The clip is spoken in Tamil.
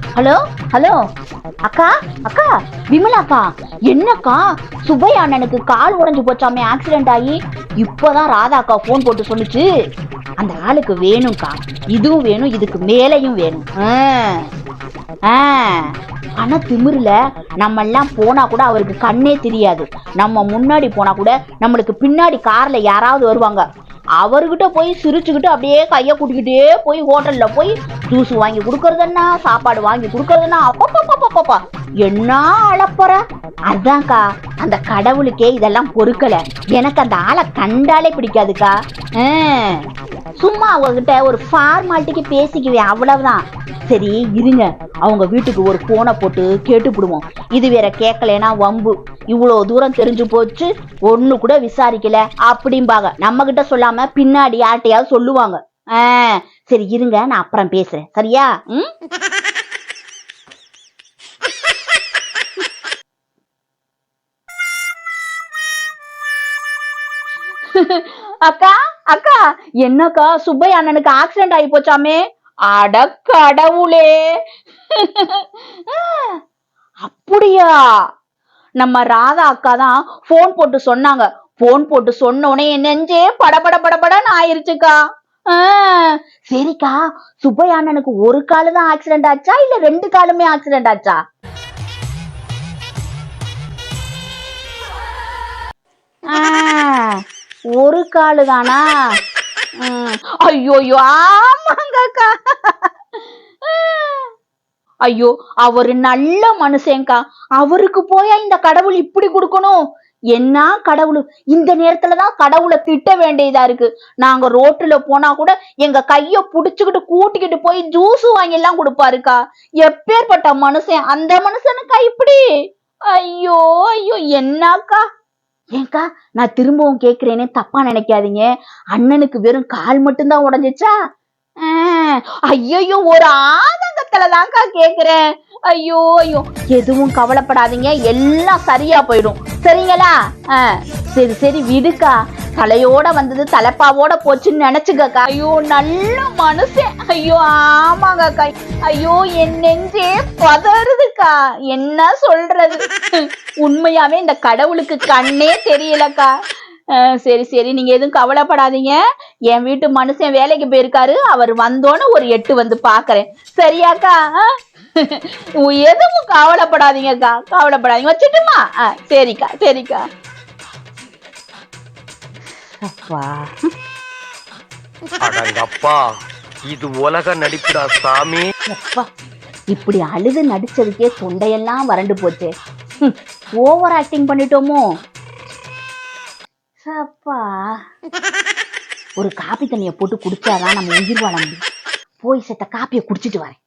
Hello hello. அக்கா அக்கா விமலாக்கா என்னக்கா? சுப்பையா அண்ணனுக்கு கால் உடைஞ்சு போச்சாமே ஆக்சிடென்ட் ஆகி. இப்போதான் ராதா அக்கா ஃபோன் போட்டு சொல்லுச்சு. அந்த ஆளுக்கு வேணும்க்கா. இதுவும் வேணும் இதுக்கு மேலையும் வேணும். ஆ. ஆ. ஆனா திமிருல நம்ம எல்லாம் போனா கூட அவருக்கு கண்ணே தெரியாது. நம்ம முன்னாடி போனா கூட நம்மளுக்கு பின்னாடி கார்ல யாராவது வருவாங்க. அவர்கிட்ட போய் சிரிச்சுக்கிட்டு அப்படியே கையை கூட்டிக்கிட்டே போய் ஹோட்டலில் போய் ஜூஸ் வாங்கி கொடுக்கறதுன்னா சாப்பாடு வாங்கி கொடுக்கறதுன்னா அப்பப்பப்பப்பப்பா என்ன அழப்பற? அதான்க்கா அந்த கடவுளுக்கே இதெல்லாம் பொறுக்கலை. எனக்கு அந்த ஆளை கண்டாலே பிடிக்காதுக்கா. சும்மா அவங்ககிட்ட ஒரு ஃபார்மாலிட்டிக்கு பேசிக்குவேன் அவ்வளவுதான். சரி இருங்க. அவங்க வீட்டுக்கு ஒரு ஃபோனை போட்டு கேட்டுப்பிடுவோம். இது வேற கேட்கலன்னா வம்பு. இவ்வளோ தூரம் தெரிஞ்சு போச்சு. ஒண்ணு கூட விசாரிக்கல. அப்படிம்பாங்க. நம்ம கிட்ட சொல்லாம பின்னாடி யார்கிட்டயாவது சொல்லுவாங்க. சரி இருங்க நான் அப்புறம் பேசுறேன். சரியா? ம்? அக்கா அக்கா என்னக்கா? சுப்பையா அண்ணனுக்கு ஆக்சிடென்ட் ஆகி போச்சாமே? அட கடவுளே. அப்படியா? நம்ம ராதா அக்கா தான் போன் போட்டு சொன்னாங்க. போன் போட்டு சொன்ன உடனே என் நெஞ்சே படபட படபடன்னு ஆயிருச்சுக்கா சரிக்கா. சுப்பையா அண்ணனுக்கு ஒரு காலு தான் ஆக்சிடென்ட் ஆச்சா இல்ல ரெண்டு காலுமே ஆக்சிடென்ட் ஆச்சா? ஒரு காலு தானா ஐயோ ஆமாங்கக்கா. ஐயோ அவரு நல்ல மனுஷன்க்கா அவருக்கு போயா இந்த கடவுள் இப்படி கொடுக்கணும்? என்ன கடவுள்? இந்த நேரத்துல தான் கடவுளை திட்ட வேண்டியதா இருக்கு. நாங்க ரோட்டுல போனா கூட எங்க கைய புடிச்சுக்கிட்டு கூட்டிக்கிட்டு போய் ஜூஸ் வாங்கி எல்லாம் கொடுப்பாருக்கா. எப்பேற்பட்ட மனுஷன்? அந்த மனுஷனுக்கா இப்படி? ஐயோ ஐயோ என்னக்கா? ஏங்கா நான் திரும்பவும் கேக்குறேனே தப்பா நினைக்காதீங்க. அண்ணனுக்கு வெறும் கால் மட்டும்தான் உடைஞ்சிச்சா? ஐயோ ஒரு ஆதங்கத்துல தான்க்கா கேக்குறேன். ஐயோ ஐயோ. எதுவும் கவலைப்படாதீங்க எல்லாம் சரியா போயிடும். சரிங்களா? சரி சரி விடுக்கா. தலையோட வந்தது தலைப்பாவோட போச்சுன்னு நினைச்சுக்கக்கா. ஐயோ நல்ல மனுஷன். ஐயோ ஆமாங்கக்கா. ஐயோ என் நெஞ்சே பதறுதுக்கா. என்ன சொல்றது? உண்மையாவே இந்த கடவுளுக்கு கண்ணே தெரியலக்கா. சரி சரி. நீங்க எதுவும் கவலைப்படாதீங்க. என் வீட்டு மனுஷன் வேலைக்கு போயிருக்காரு. அவர் வந்தோன்னு ஒரு எட்டு வந்து பாக்குறேன். சரியாக்கா? எதுவும் கவலைப்படாதீங்கக்கா கவலைப்படாதீங்க. வச்சுட்டுமா? சரிக்கா சரிக்கா. அப்பா. அடங்கப்பா இது உலக நடிப்புடா சாமி. அப்பா இப்படி அழுது நடிச்சதுக்கே தொண்டையெல்லாம் வறண்டு போச்சே. ஓவர் ஆக்டிங் பண்ணிட்டோமோ? சப்பா ஒரு காப்பி தண்ணியை போட்டு குடிச்சாதான் நம்ம உயிர் வாழ முடியும் போய் செத்த காப்பியை குடிச்சிட்டு வரேன்.